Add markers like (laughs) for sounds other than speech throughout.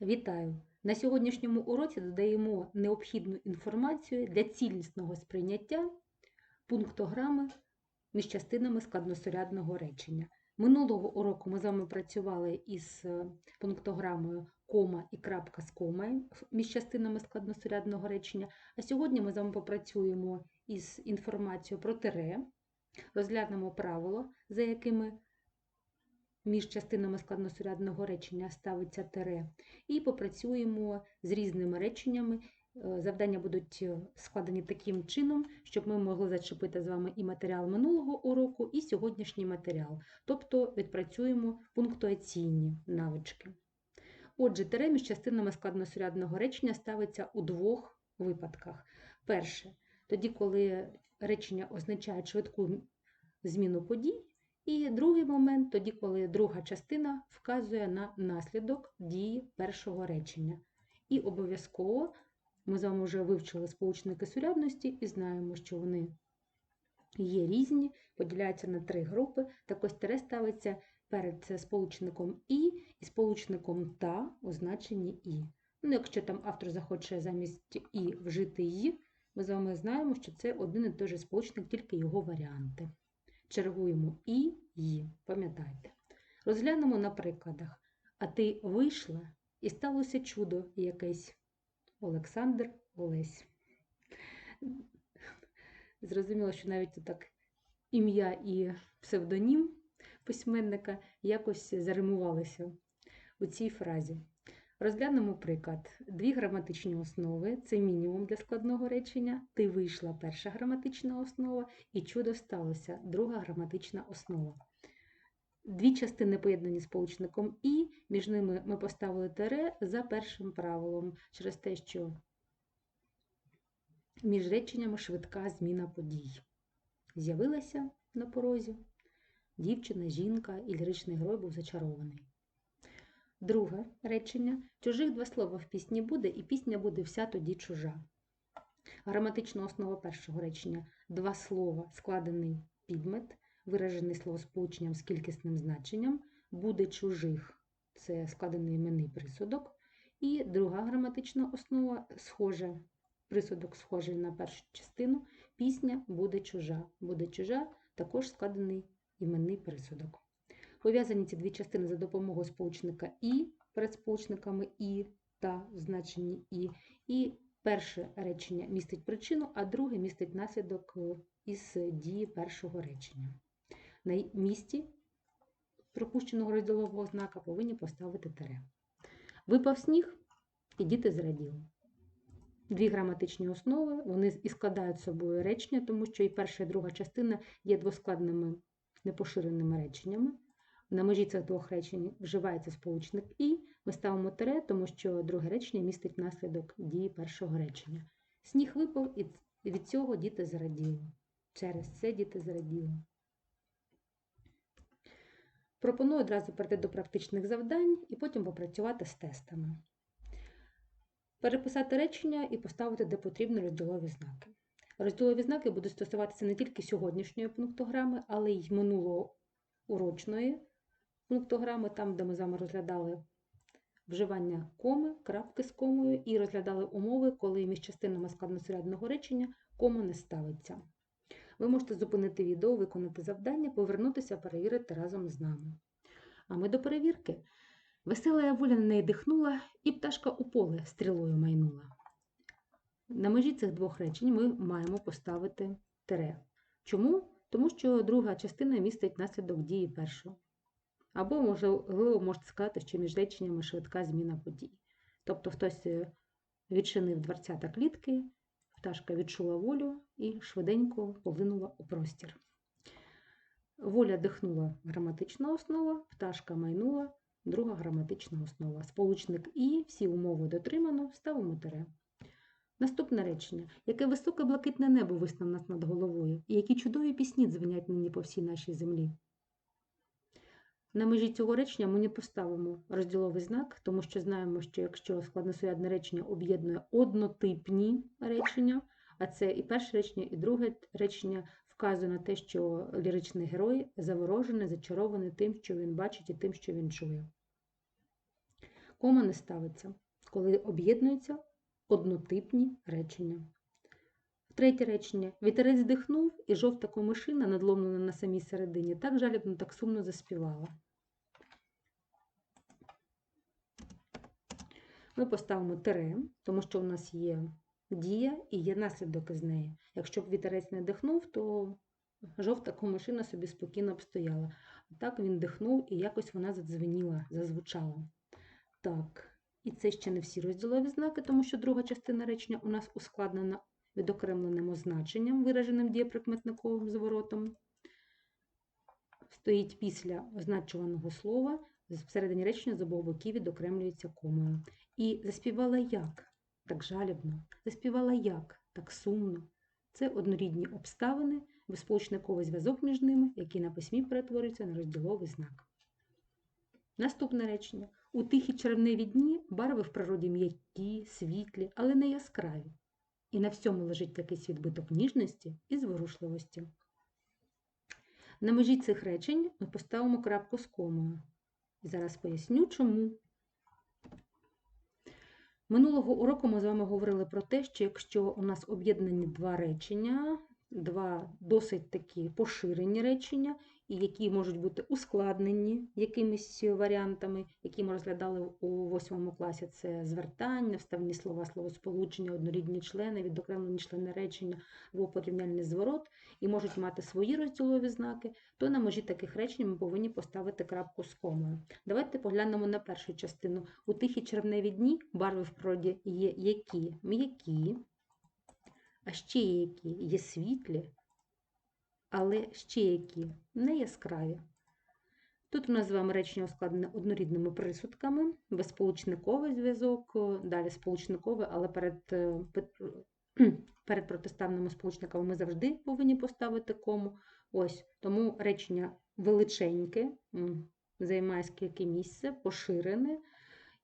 Вітаю! На сьогоднішньому уроці додаємо необхідну інформацію для цілісного сприйняття пунктограми між частинами складносурядного речення. Минулого уроку ми з вами працювали із е, пунктограмою кома і крапка з комою між частинами складносурядного речення, а сьогодні ми з вами попрацюємо із інформацією про тире, розглянемо правило, за якими між частинами складносурядного речення ставиться тире, і попрацюємо з різними реченнями. Е, Завдання будуть е, складені таким чином, щоб ми могли зачепити з вами і матеріал минулого уроку, і сьогоднішній матеріал, тобто відпрацюємо пунктуаційні навички. Отже, тире між частинами складносурядного речення ставиться у двох випадках. Перше, тоді, коли речення означає швидку зміну подій, і другий момент, тоді, коли друга частина вказує на наслідок дії першого речення. І обов'язково ми з вами вже вивчили сполучники сурядності і знаємо, що вони є різні, поділяються на три групи. Так ось тире ставиться перед сполучником І і сполучником та у значенні І. Ну, якщо там автор захоче замість І вжити «й», ми з вами знаємо, що це один і той же сполучник, тільки його варіанти. Чергуємо І, «ї», пам'ятайте. Розглянемо на прикладах. А ти вийшла і сталося чудо якесь. Олександр Олесь. Зрозуміло, що навіть так ім'я і псевдонім письменника якось заримувалися у цій фразі. Розглянемо приклад. Дві граматичні основи це мінімум для складного речення. Ти вийшла перша граматична основа, і чудо сталося друга граматична основа. Дві частини поєднані сполучником І, між ними ми поставили тире за першим правилом, через те, що між реченнями швидка зміна подій. З'явилася на порозі дівчина, жінка і ліричний герой був зачарований. Друге речення. Чужих два слова в пісні буде, і пісня буде вся тоді чужа. Граматична основа першого речення два слова, складений підмет, виражений словосполученням з кількісним значенням, буде чужих це складений іменний присудок. І друга граматична основа схожа, присудок схожий на першу частину, пісня буде чужа. Буде чужа, також складений іменний присудок. Пов'язані ці дві частини за допомогою сполучника І перед сполучниками І та в значенні І. І перше речення містить причину, а друге містить наслідок із дії першого речення. На місці пропущеного розділового знака повинні поставити тире. Випав сніг, і діти зраділи. Дві граматичні основи, вони і складають собою речення, тому що і перша, і друга частина є двоскладними непоширеними реченнями. На межі цих двох речень вживається сполучник І, ми ставимо тире, тому що друге речення містить наслідок дії першого речення. Сніг випав, і від цього діти зраділи. Через це діти зраділи. Пропоную одразу перейти до практичних завдань і потім попрацювати з тестами. Переписати речення і поставити, де потрібно розділові знаки. Розділові знаки будуть стосуватися не тільки сьогоднішньої пунктограми, але й минулоурочної пунктограми, там, де ми з вами розглядали вживання коми, крапки з комою, і розглядали умови, коли між частинами складносурядного речення кома не ставиться. Ви можете зупинити відео, виконати завдання, повернутися, перевірити разом з нами. А ми до перевірки. Весела воля на неї дихнула, і пташка у поле стрілою майнула. На межі цих двох речень ми маємо поставити тире. Чому? Тому що друга частина містить наслідок дії першого. Або, можливо, можете сказати, що між реченнями швидка зміна подій. Тобто хтось відчинив дверцята клітки, пташка відчула волю і швиденько полинула у простір. Воля дихнула граматична основа, пташка майнула, друга граматична основа. Сполучник І, всі умови дотримано, ставимо тире. Наступне речення. Яке високе блакитне небо висне нас над головою, і які чудові пісні дзвенять нині по всій нашій землі. На межі цього речення ми не поставимо розділовий знак, тому що знаємо, що якщо складносурядне речення об'єднує однотипні речення, а це і перше речення, і друге речення вказує на те, що ліричний герой заворожений, зачарований тим, що він бачить, і тим, що він чує. Кома не ставиться, коли об'єднуються однотипні речення. Третє речення. Вітерець здихнув, і жовта комишина, надломлена на самій середині, так жалібно, так сумно заспівала. Ми поставимо тире, тому що у нас є дія і є наслідок із неї. Якщо б вітерець не дихнув, то жовта комишина собі спокійно б стояла. Так він дихнув і якось вона задзвеніла, зазвучала. Так, і це ще не всі розділові знаки, тому що друга частина речення у нас ускладнена відокремленим означенням, вираженим дієприкметниковим зворотом. Стоїть після означуваного слова, всередині речення з обох боків відокремлюється комою. І заспівала як? Так жалібно. Заспівала як? Так сумно. Це однорідні обставини, безполучниковий зв'язок між ними, який на письмі перетворюється на розділовий знак. Наступне речення. У тихі червневі дні барви в природі м'які, світлі, але не яскраві. І на всьому лежить якийсь відбиток ніжності і зворушливості. На межі цих речень ми поставимо крапку з комою. І зараз поясню, чому. Минулого уроку ми з вами говорили про те, що якщо у нас об'єднані два речення, два досить такі поширені речення, і які можуть бути ускладнені якимись варіантами, які ми розглядали у восьмому класі, це звертання, вставні слова, словосполучення, однорідні члени, відокремлені члени речення або порівняльний зворот, і можуть мати свої розділові знаки, то на межі таких речень ми повинні поставити крапку з комою. Давайте поглянемо на першу частину. У тихі червневі дні барви в природі є які? М'які, а ще є які? Є світлі, але ще які не яскраві. Тут у нас з вами речення ускладнене однорідними присудками, безсполучниковий зв'язок, далі сполучниковий, але перед е, перед протиставними сполучниками ми завжди повинні поставити кому. Ось, Тому речення величеньке, займає скільки місця, поширене,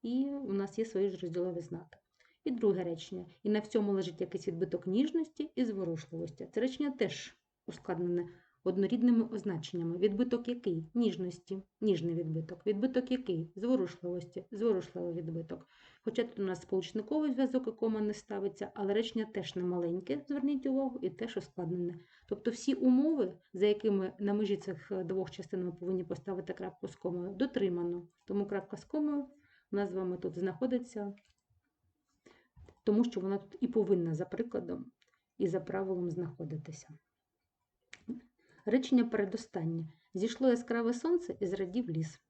і у нас є свої ж розділові знаки. І друге речення. І на всьому лежить якийсь відбиток ніжності і зворушливості. Це речення теж ускладнене однорідними означеннями. Відбиток який? Ніжності, ніжний відбиток. Відбиток який? Зворушливості, зворушливий відбиток. Хоча тут у нас сполучниковий зв'язок і кома не ставиться, але речення теж не маленьке, зверніть увагу, і теж ускладнене. Тобто всі умови, за якими на межі цих двох частин ми повинні поставити крапку з комою, дотримано. Тому крапка з комою у нас з вами тут знаходиться, тому що вона тут і повинна за прикладом і за правилом знаходитися. Речення передостаннє. Зійшло яскраве сонце і зрадів ліс.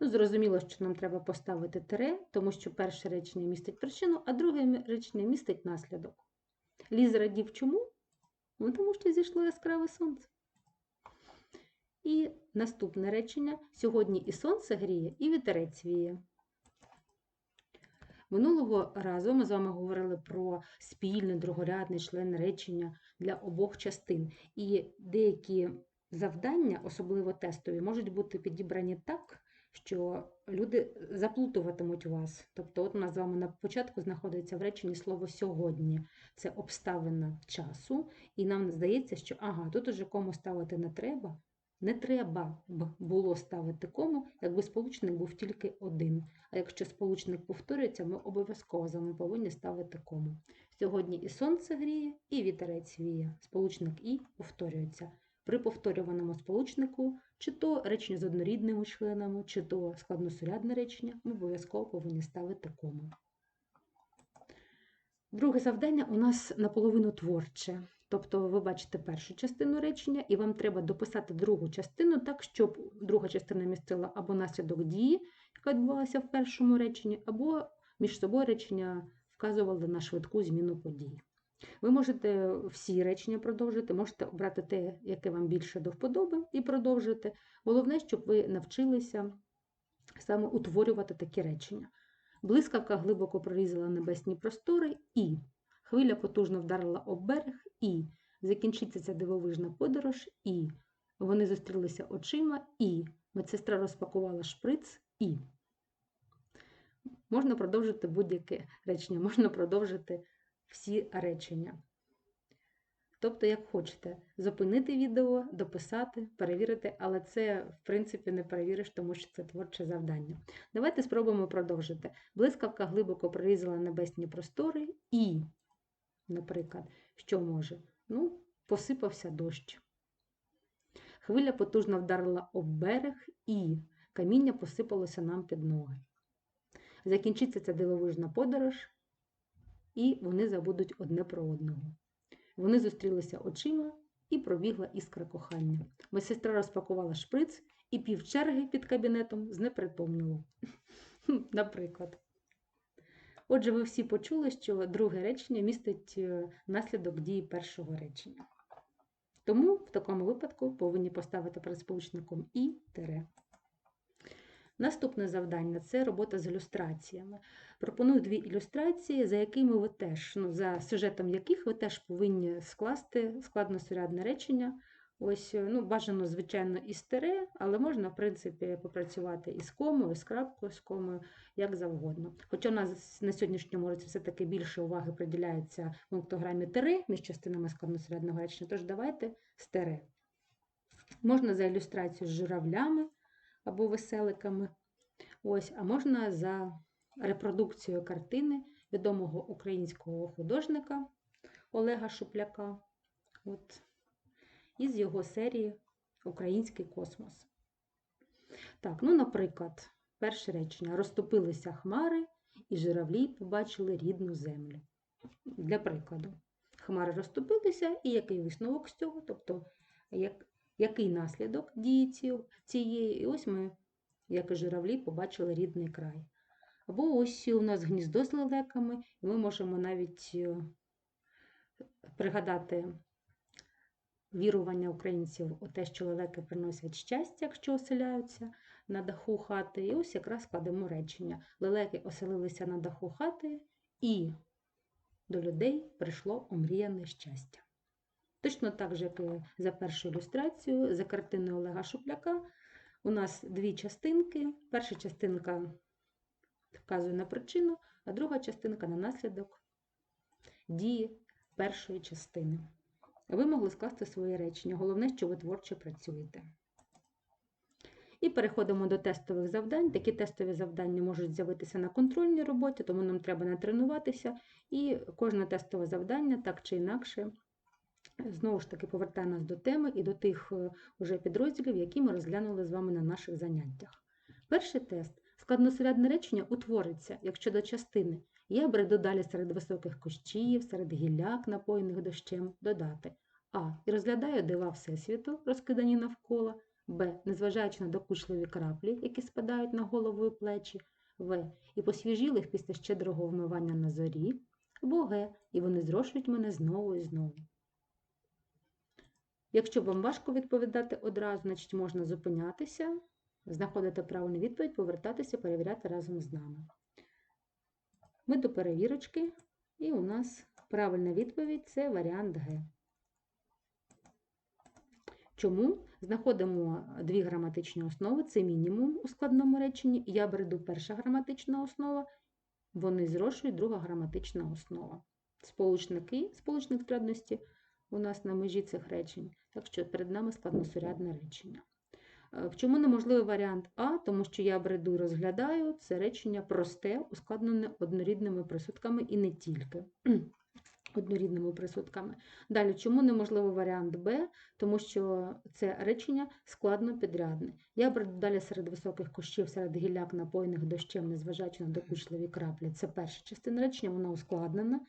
Ну, Зрозуміло, що нам треба поставити тире, тому що перше речення містить причину, а друге речення містить наслідок. Ліс зрадів чому? Ну, Тому що зійшло яскраве сонце. І наступне речення: сьогодні і сонце гріє, і вітерець віє. Минулого разу ми з вами говорили про спільний другорядний член речення для обох частин. І деякі завдання, особливо тестові, можуть бути підібрані так, що люди заплутуватимуть вас. Тобто, от у нас з вами на початку знаходиться в реченні слово сьогодні. Це обставина часу, і нам здається, що ага, тут уже кому ставити не треба. Не треба б було ставити кому, якби сполучник був тільки один. А якщо сполучник повторюється, ми обов'язково з вами повинні ставити кому. Сьогодні і сонце гріє, і вітерець віє. Сполучник і повторюється. При повторюваному сполучнику, чи то речення з однорідними членами, чи то складносурядне речення, ми обов'язково повинні ставити кому. Друге завдання у нас наполовину творче. Тобто ви бачите першу частину речення, і вам треба дописати другу частину так, щоб друга частина містила або наслідок дії, яка відбувалася в першому реченні, або між собою речення вказували на швидку зміну подій. Ви можете всі речення продовжити, можете обрати те, яке вам більше до вподоби, і продовжити. Головне, щоб ви навчилися саме утворювати такі речення. Блискавка глибоко прорізала небесні простори і хвиля потужно вдарила об берег і закінчиться ця дивовижна подорож, і вони зустрілися очима, і медсестра розпакувала шприц і. Можна продовжити будь-яке речення, можна продовжити всі речення. Тобто, як хочете, зупинити відео, дописати, перевірити, але це, в принципі, не перевіриш, тому що це творче завдання. Давайте спробуємо продовжити. Блискавка глибоко прорізала небесні простори і, наприклад, що може? Ну, посипався дощ. Хвиля потужно вдарила об берег і каміння посипалося нам під ноги. Закінчиться ця дивовижна подорож, і вони забудуть одне про одного. Вони зустрілися очима і пробігла іскра кохання. Медсестра розпакувала шприц і півчерги під кабінетом знепритомніло. (laughs) Наприклад. Отже, ви всі почули, що друге речення містить е, наслідок дії першого речення. Тому в такому випадку повинні поставити перед сполучником і тере. Наступне завдання це робота з ілюстраціями. Пропоную дві ілюстрації, за якими ви теж, ну, за сюжетом яких ви теж повинні скласти складносурядне речення. Ось, ну, бажано, звичайно, із тере, але можна, в принципі, попрацювати із комою, з крапкою, з комою, як завгодно. Хоча у нас на сьогоднішньому році все-таки більше уваги приділяється пунктограмі тере між частинами складносурядного речення, тож давайте з тере. Можна за ілюстрацію з журавлями або веселиками. Ось, а можна за репродукцією картини відомого українського художника Олега Шупляка. От, із його серії Український космос. Так, ну, наприклад, перше речення: розтопилися хмари, і журавлі побачили рідну землю. Для прикладу, хмари розтопилися, і який висновок з цього? Тобто, як, який наслідок дії цієї? І ось ми, як і журавлі, побачили рідний край. Або ось у нас гніздо з лелеками, і ми можемо навіть е, пригадати вірування українців у те, що лелеки приносять щастя, якщо оселяються на даху хати. І ось якраз складемо речення. Лелеки оселилися на даху хати, і до людей прийшло омріяне щастя. Точно так же, як і за першу ілюстрацію, за картиною Олега Шупляка, у нас дві частинки. Перша частинка вказує на причину, а друга частинка на наслідок дії першої частини. Ви могли скласти своє речення. Головне, що ви творчо працюєте. І переходимо до тестових завдань. Такі тестові завдання можуть з'явитися на контрольній роботі, тому нам треба не тренуватися. І кожне тестове завдання, так чи інакше, знову ж таки повертає нас до теми і до тих е, уже підрозділів, які ми розглянули з вами на наших заняттях. Перший тест Складносурядне речення утвориться, якщо до частини я бреду далі серед високих кущів, серед гілляк, напоєних дощем, додати А. І розглядаю дива Всесвіту, розкидані навколо, Б. Незважаючи на докучливі краплі, які спадають на голову і плечі, В. І посвіжілих після щедрого вмивання на зорі, або Г. І вони зрошують мене знову і знову. Якщо вам важко відповідати одразу, значить можна зупинятися знаходити правильну відповідь, повертатися, перевіряти разом з нами. Ми до перевірочки, і у нас правильна відповідь це варіант Г. Чому? Знаходимо дві граматичні основи, це мінімум у складному реченні. Я беру перша граматична основа, вони зрошують друга граматична основа. Сполучники, сполучник складності у нас на межі цих речень, так що перед нами складносурядне речення. Е, в чому неможливий варіант А, тому що я бреду розглядаю це речення просте, ускладнене однорідними присудками і не тільки (clears throat) однорідними присудками. Далі, чому неможливий варіант Б, тому що це речення складно підрядне. Я бреду далі серед високих кущів, серед гілляк, напоєних дощем, незважаючи на докучливі краплі. Це перша частина речення, вона ускладнена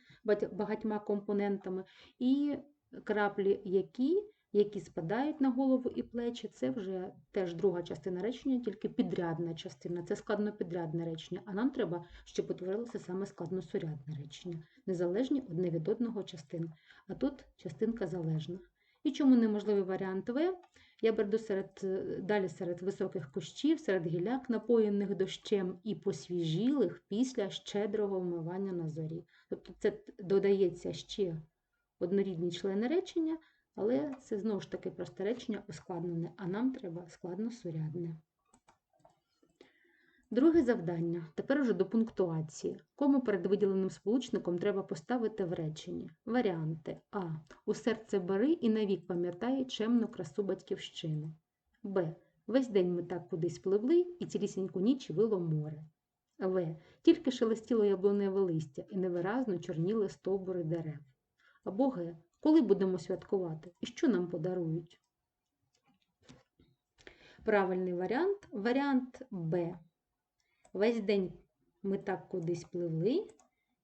багатьма компонентами. І краплі, які які спадають на голову і плечі, це вже теж друга частина речення, тільки підрядна частина, це складнопідрядне речення. А нам треба, щоб утворилося саме складносурядне речення, незалежні одне від одного частин. А тут частинка залежна. І чому неможливий варіант В? Я беру серед, далі серед високих кущів, серед гіляк, напоєних дощем і посвіжілих після щедрого вмивання на зорі. Тобто це додається ще однорідні члени речення. Але це знову ж таки просте речення ускладнене, а нам треба складносурядне. Друге завдання. Тепер уже до пунктуації. Кому перед виділеним сполучником треба поставити в реченні? Варіанти А. У серце бери і навік пам'ятай чемну красу батьківщини. Б. Весь день ми так кудись пливли, і цілісіньку ніч вило море. В. Тільки шелестіло яблуневе листя і невиразно чорніли стовбури дерев. Або Г. Коли будемо святкувати і що нам подарують? Правильний варіант варіант Б. Весь день ми так кудись пливли,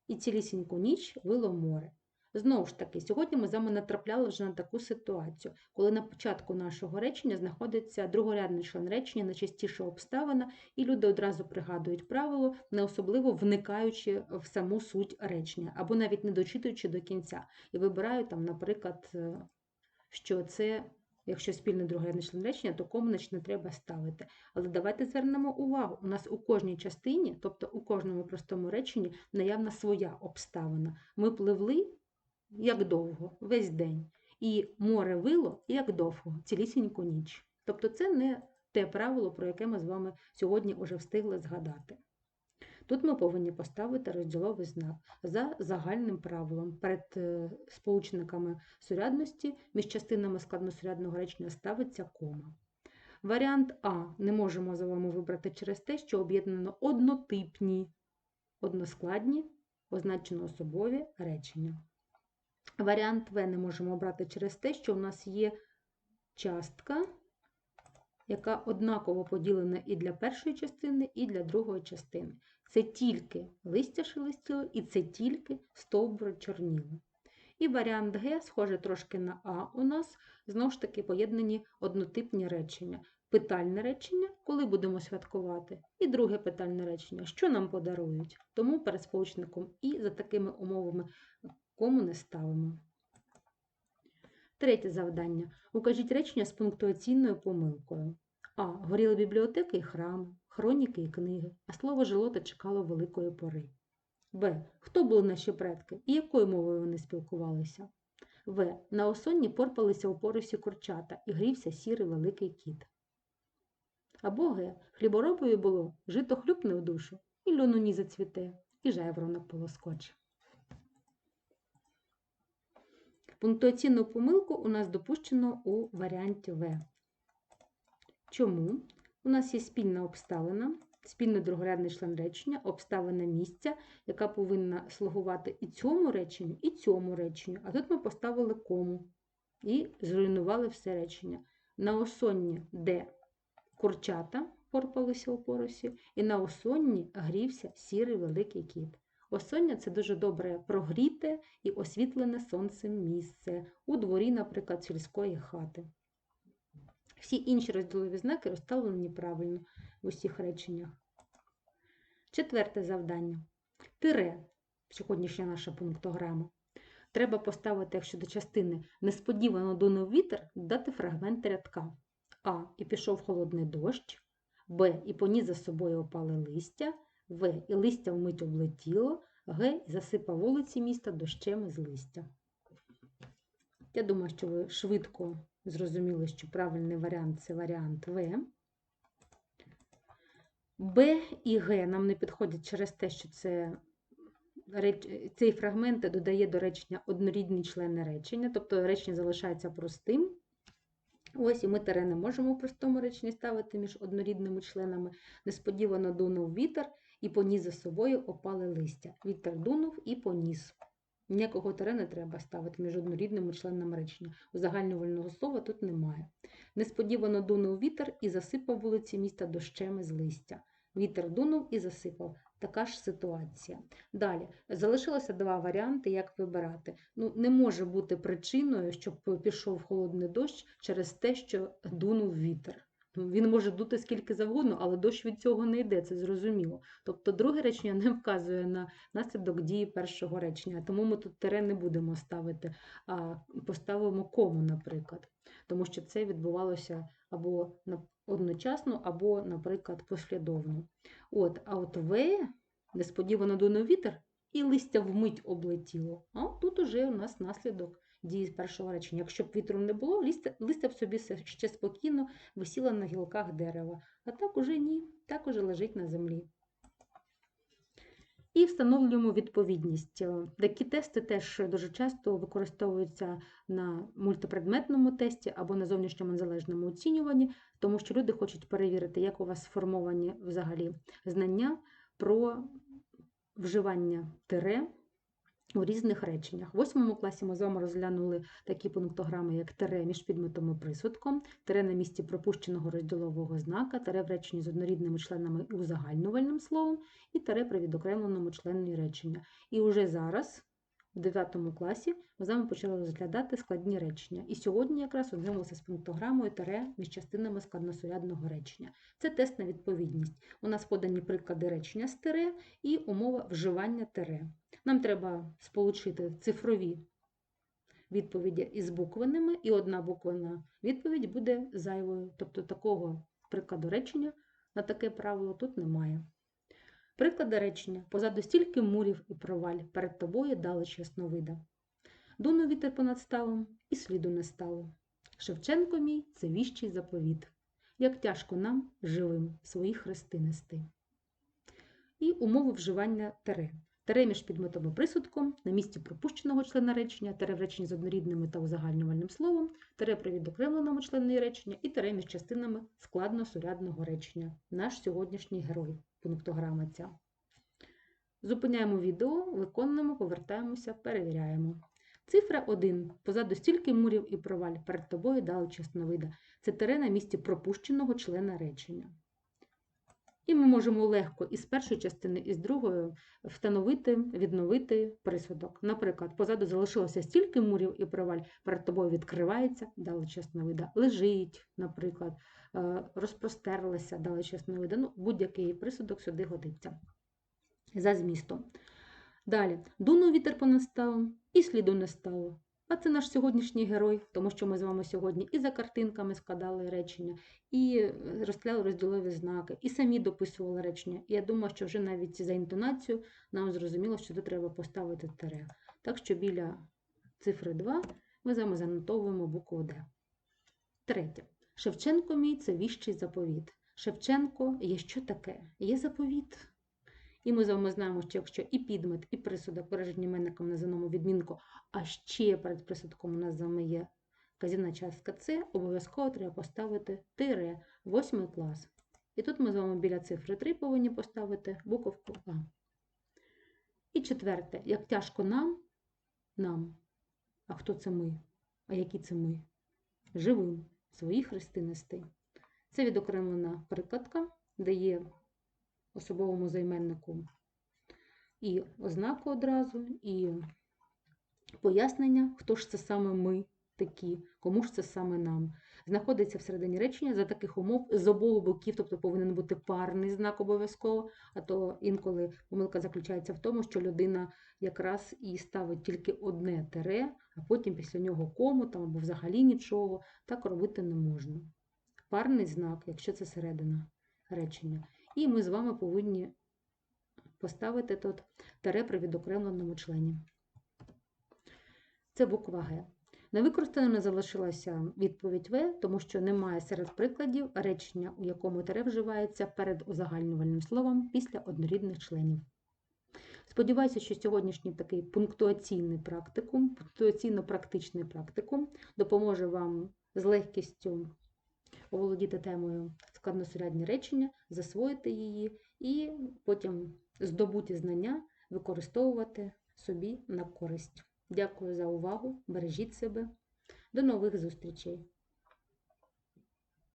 і цілісіньку ніч вило море. Знову ж таки, сьогодні ми з вами натрапляли вже на таку ситуацію, коли на початку нашого речення знаходиться другорядний член речення, найчастіше обставина, і люди одразу пригадують правило, не особливо вникаючи в саму суть речення, або навіть не дочитуючи до кінця. І вибирають там, наприклад, е, що це. Якщо спільний другорядний член речення, то комнич не треба ставити. Але давайте звернемо увагу: у нас у кожній частині, тобто у кожному простому реченні, наявна своя обставина. Ми пливли як довго, весь день. І море вило як довго, цілісіньку ніч. Тобто це не те правило, про яке ми з вами сьогодні вже встигли згадати. Тут ми повинні поставити розділовий знак за загальним правилом. Перед е, сполучниками сурядності між частинами складносурядного речення ставиться кома. Варіант А не можемо за вами вибрати через те, що об'єднано однотипні, односкладні, означено особові речення. Варіант В не можемо обрати через те, що у нас є частка, яка однаково поділена і для першої частини, і для другої частини. Це тільки листя шелестіло, і це тільки стовбури чорніли. І варіант Г, схоже трошки на А, у нас знову ж таки поєднані однотипні речення. Питальне речення, коли будемо святкувати, і друге питальне речення, що нам подарують. Тому перед сполучником і за такими умовами кому не ставимо. Третє завдання. Укажіть речення з пунктуаційною помилкою. А. Горіли бібліотеки і храми, хроніки і книги, а слово жило та чекало великої пори. Б. Хто були наші предки і якою мовою вони спілкувалися? В. На осонні порпалися у поросі курчата і грівся сірий великий кіт. Або Г. Хліборобою було жито хлюпне у душу, і льону зацвіте, і жайворонок полоскоче. Пунктуаційну помилку у нас допущено у варіанті В. Чому? У нас є спільна обставина, спільний другорядний член речення, обставина місця, яка повинна слугувати і цьому реченню, і цьому реченню. А тут ми поставили кому і зруйнували все речення. На осонні, де курчата порпалися у поросі, і на осонні грівся сірий великий кіт. Осоння це дуже добре прогріте і освітлене сонцем місце у дворі, наприклад, сільської хати. Всі інші розділові знаки розставлені правильно в усіх реченнях. Четверте завдання. Тире, сьогоднішня наша пунктограма. Треба поставити, якщо до частини несподівано дунув вітер, дати фрагмент рядка. А. І пішов холодний дощ, Б. І поніс за собою опали листя. В. І листя вмить облетіло, Г. І засипав вулиці міста дощем із листя. Я думаю, що ви швидко зрозуміли, що правильний варіант це варіант В. Б і Г нам не підходять через те, що це, цей фрагмент додає до речення однорідні члени речення, тобто речення залишається простим. Ось і ми тере не можемо в простому реченні ставити між однорідними членами. Несподівано дунув вітер і поніс за собою опали листя. Вітер дунув і поніс. Ніякого тере не треба ставити між однорідними членами речення. Узагальнювального слова тут немає. Несподівано дунув вітер і засипав вулиці міста дощем з листя. Вітер дунув і засипав. Така ж ситуація. Далі залишилося два варіанти, як вибирати. Ну, Не може бути причиною, щоб пішов холодний дощ через те, що дунув вітер. Ну, він може дути скільки завгодно, але дощ від цього не йде, це зрозуміло. Тобто друге речення не вказує на наслідок дії першого речення, тому ми тут тире не будемо ставити, а поставимо кому, наприклад. Тому що це відбувалося або одночасно, або, наприклад, послідовно. От, А от В несподівано дунув вітер і листя вмить облетіло. А тут уже у нас наслідок дії першого речення. Якщо б вітру не було, листя, листя б собі ще спокійно висіло на гілках дерева. А так уже ні, так уже лежить на землі. І встановлюємо відповідність. Е, Такі тести теж дуже часто використовуються на мультипредметному тесті або на зовнішньому незалежному оцінюванні, тому що люди хочуть перевірити, як у вас сформовані взагалі знання про вживання тире у різних реченнях. В восьмому класі ми з вами розглянули такі пунктограми, як тире між підметом і присудком, тире на місці пропущеного розділового знака, тире в реченні з однорідними членами і узагальнювальним словом, і тире при відокремленому члені речення. І вже зараз, в 9 класі, ми з вами почали розглядати складні речення. І сьогодні якраз ознайомилися з пунктограмою тире між частинами складносурядного речення. Це тест на відповідність. У нас подані приклади речення з тире і умова вживання тире. Нам треба сполучити цифрові відповіді із буквеними, і одна буквена відповідь буде зайвою. Тобто такого прикладу речення на таке правило тут немає. Приклади речення. Позаду стільки мурів і проваль, перед тобою далеч ясновида. Дунув вітер понад ставом, і сліду не стало. Шевченко мій це віщий заповіт. Як тяжко нам, живим, свої хрести нести. І умови вживання тере. Тере між підметом і присудком, на місці пропущеного члена речення, тере в реченні з однорідними та узагальнювальним словом, тере при відокремленому члені речення і тере між частинами складно-сурядного речення. Наш сьогоднішній герой. Пунктограма ця. Зупиняємо відео, виконуємо, повертаємося, перевіряємо. Цифра 1. Позаду стільки мурів і проваль, перед тобою дали чесновида. Це тере на місці пропущеного члена речення. І ми можемо легко із першої частини, і з другої встановити, відновити присудок. Наприклад, позаду залишилося стільки мурів і проваль, перед тобою відкривається, дали вида. Лежить, наприклад, розпростерлася, дали вида. Ну, будь-який присудок сюди годиться. За змістом. Далі, дунув вітер понад ставом, і сліду не стало. А це наш сьогоднішній герой, тому що ми з вами сьогодні і за картинками складали речення, і розгляли розділові знаки, і самі дописували речення. І я думаю, що вже навіть за інтонацію нам зрозуміло, що тут треба поставити тире. Так що біля цифри 2 ми з вами занотовуємо букву Д. Третє. Шевченко мій це віщий заповіт. Шевченко є що таке? Є заповіт. І ми з вами знаємо, що якщо і підмет, і присудок виражені іменником на заному відмінку, а ще перед присудком у нас з вами є казівна частка С, обов'язково треба поставити тире, восьмий клас. І тут ми з вами біля цифри 3 повинні поставити буковку А. І четверте, як тяжко нам, нам. А хто це ми? А які це ми? Живим, свої хрести нести. Це відокремлена прикладка, де є особовому займеннику і ознаку одразу, і пояснення, хто ж це саме ми такі, кому ж це саме нам. Знаходиться всередині речення за таких умов з обох боків, тобто повинен бути парний знак обов'язково, а то інколи помилка заключається в тому, що людина якраз і ставить тільки одне тере, а потім після нього кому там або взагалі нічого. Так робити не можна. Парний знак, якщо це середина речення. І ми з вами повинні поставити тут таре при відокремленому члені. Це буква Г. Невикористаною не залишилася відповідь В, тому що немає серед прикладів речення, у якому таре вживається перед узагальнювальним словом після однорідних членів. Сподіваюся, що сьогоднішній такий пунктуаційний практикум, пунктуаційно-практичний практикум допоможе вам з легкістю оволодіти темою складносурядні речення, засвоїти її і потім здобуті знання використовувати собі на користь. Дякую за увагу! Бережіть себе. До нових зустрічей!